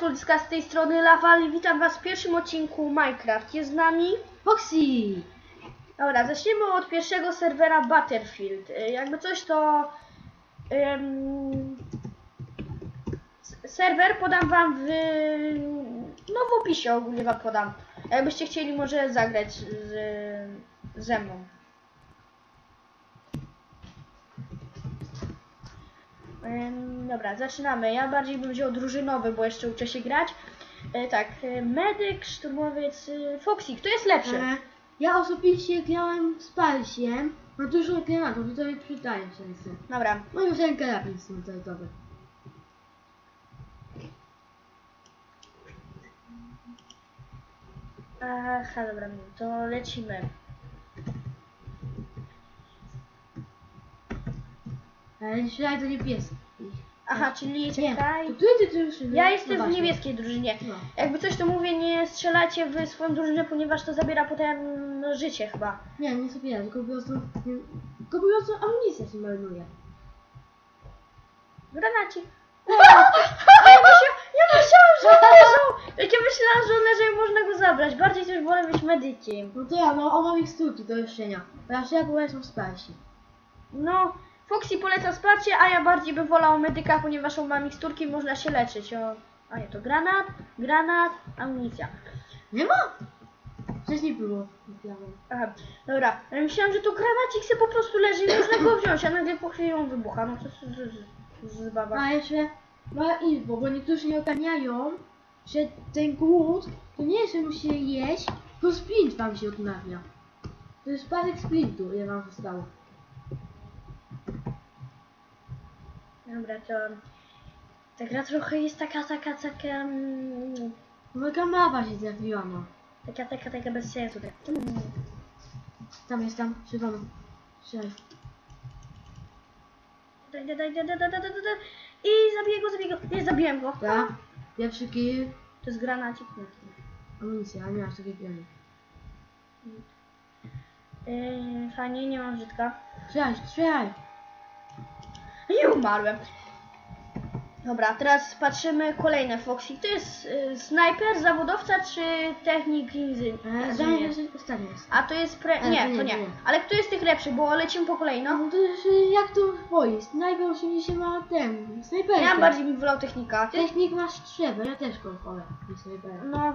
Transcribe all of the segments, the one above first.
Kulska z tej strony Lawal witam was w pierwszym odcinku Minecraft. Jest z nami... Foxy! Dobra, zaczniemy od pierwszego serwera Battlefield. Y, Jakby coś to... s- serwer podam wam w... No w opisie ogólnie wam podam. Jakbyście chcieli może zagrać z, ze mną. Dobra, zaczynamy. Ja bardziej bym wziął drużynowy, bo jeszcze uczę się grać. E, tak, e, medyk, szturmowiec, y, Foxy, kto jest lepszy? E, ja osobiście grałem z Palsiem, ma dużo granatów, to mi przydaje często. Dobra, już ten karabin dobry. aha, dobra, to lecimy. Strzelaj do niebieskich. Aha, czyli Nie, czekaj. to ty, ty, ty już Ja jestem w niebieskiej drużynie. No. Jakby coś to mówię, nie strzelacie w swoją drużynę, ponieważ to zabiera potem no, życie chyba. Nie, nie sobie, tylko po prostu, tylko po prostu amunicja się marnuje. Granacik. A ja, ja myślałam, że on leżał. Jak ja myślałam, że on leżał i można go zabrać. Bardziej też wolę być medykiem. No to ja, no on ma miksturki do leczenia. Ponieważ ja polecam z Palsi. No, Foxy poleca wsparcie, a ja bardziej bym wolał medyka, ponieważ on ma miksturki można się leczyć. O, a nie, to granat, granat, amunicja. Nie ma! Wcześniej było. Widziałem. Aha, dobra, ja myślałam, że to granacik se po prostu leży i można go wziąć, a nagle po chwili on wybucha. No to z- zabawa. A jeszcze mała info, bo niektórzy nie ogarniają, że ten głód to nie jest, że musi jeść, to sprint wam się odnawia. To jest spadek sprintu, ile wam zostało. Dobra, to ta gra trochę jest taka, taka, taka, mm, taka mapa się trafiła, no. taka, taka, taka bez sensu. Tak. Tam jest tam, szybano. Strzelaj. Daj, daj, daj, daj, daj, daj, daj, daj, daj. I zabiję go, zabiję go. Nie, zabiłem go. Tak? Pierwszy kill. To jest granacik. Amunicja, a nie masz takiej piany. Yy, fajnie, nie mam brzydka. Strzelaj, strzelaj! I umarłem. Dobra, teraz patrzymy kolejne Foxy. To jest y, snajper, zawodowca czy technik E, inżynier? Zdaje się, że ostatni jest. A to jest pre... E, Nie, to to nie, nie. to nie. Ale kto jest tych lepszy, bo lecimy po kolei, no. To już y, jak to woi? Snajper oczywiście ma ten, snajperkę. Ja bardziej bym wolał technika. Ty? Technik masz strzelbę, ja też go wolę snajpera. No,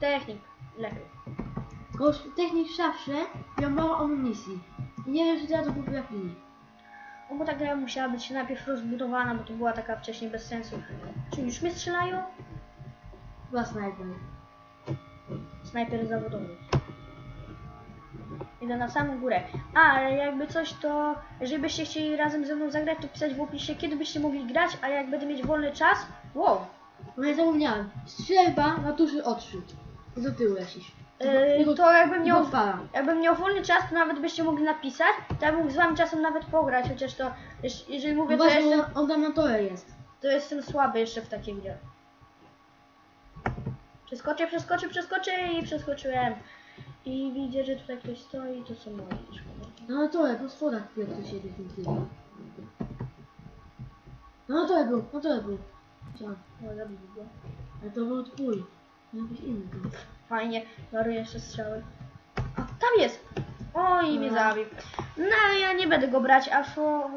technik. Lepiej. Tylko technik zawsze miał mało amunicji. I nie wiem, czy teraz to poprawili. O, bo ta gra musiała być najpierw rozbudowana, bo to była taka wcześniej bez sensu. Czy już mnie strzelają? Chyba snajper. Snajper zawodowy. Idę na samą górę. A, ale jakby coś to, jeżeli byście chcieli razem ze mną zagrać, to pisać w opisie, kiedy byście mogli grać, a jak będę mieć wolny czas, wow, No ja zapomniałem. Strzelba na duży odrzut. Do tyłu lecisz. Yy, to jakbym miał, para. jakbym miał wolny czas, to nawet byście mogli napisać, to ja mógł z wami czasem nawet pograć, chociaż to, jeż- jeżeli mówię, No to właśnie, jestem, on, tam na tole jest. to jestem słaby jeszcze w takiej grze. Przeskoczę, przeskoczę, przeskoczę i przeskoczyłem. I widzę, że tutaj ktoś stoi, to są moje szkoda. No na tole, po schodach Piotr siedzi definitywnie. No tole był, na tole był. Chciałem. No, zabił go. Ale to był twój. Jakiś inny był. Fajnie, daruję jeszcze strzały. A, tam jest! Oj, mnie No. zabił. No, ale ja nie będę go brać, a fo...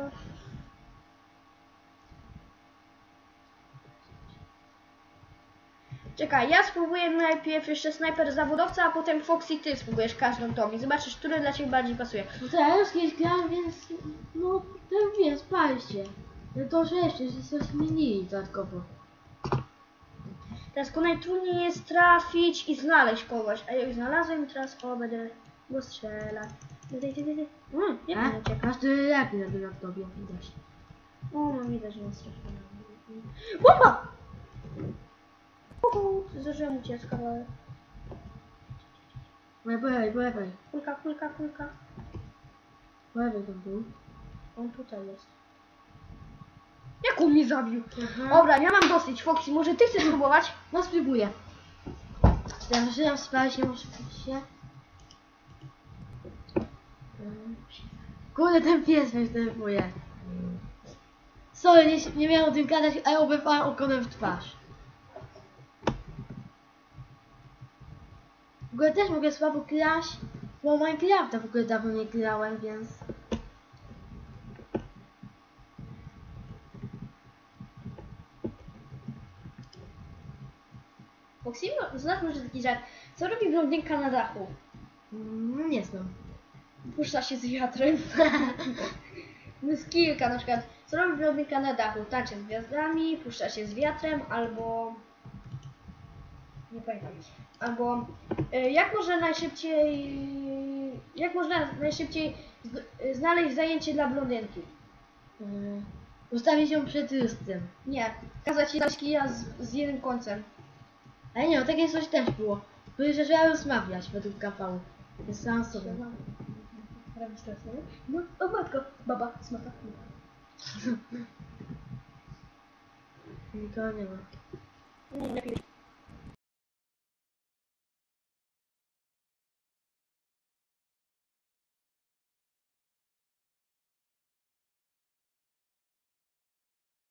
Czekaj, ja spróbuję najpierw jeszcze snajper zawodowca, a potem Foxy ty spróbujesz każdą tą i zobaczysz, który dla ciebie bardziej pasuje. No to ja już kiedyś grałem, więc no ten wiem, spaliście. No to że jeszcze, że coś zmienili dodatkowo. Teraz go najtrudniej jest trafić i znaleźć kogoś, a jak znalazłem teraz o, będę go strzelać. Dy, dy. Mm, nie A? wiem, ucieka. Tyle lepiej na tym laptopie, widać. O, no widać, że jest strasznie. Bomba! Uhu, Zdążyłem uciec kawałek. No po lewej, po lewej. Kulka, kulka, kulka. Po lewej tam był. On tutaj jest. Jak on mnie zabił? Aha. Dobra, ja mam dosyć. Foxy, może ty chcesz spróbować? No spróbuję. Zaczynam spać, nie muszę się. Kurde, ten pies mnie denerwuje. Sorry, nie, nie miałem o tym gadać, a ja oberwałem okonem w twarz. W ogóle też mogę słabo grać, bo Minecrafta w ogóle dawno nie grałem, więc... Maksimo, znasz może taki żart. Co robi blondynka na dachu? Mm, nie znam. Puszcza się z wiatrem. Jest kilka na przykład. Co robi blondynka na dachu? Tańczy z gwiazdami, puszcza się z wiatrem, albo... Nie pamiętam. Albo y, jak można najszybciej... Jak można najszybciej z- znaleźć zajęcie dla blondynki? Ustawić ją przed lustrem. Nie. Kazać jej dać kija z, z jednym końcem. Ale nie, no takie coś też było. Były, że trzeba rozmawiać według kawału. Jest sam sobie. Rejestracja? No, o matko, baba, smaka. Nikogo nie ma. Nie, lepiej.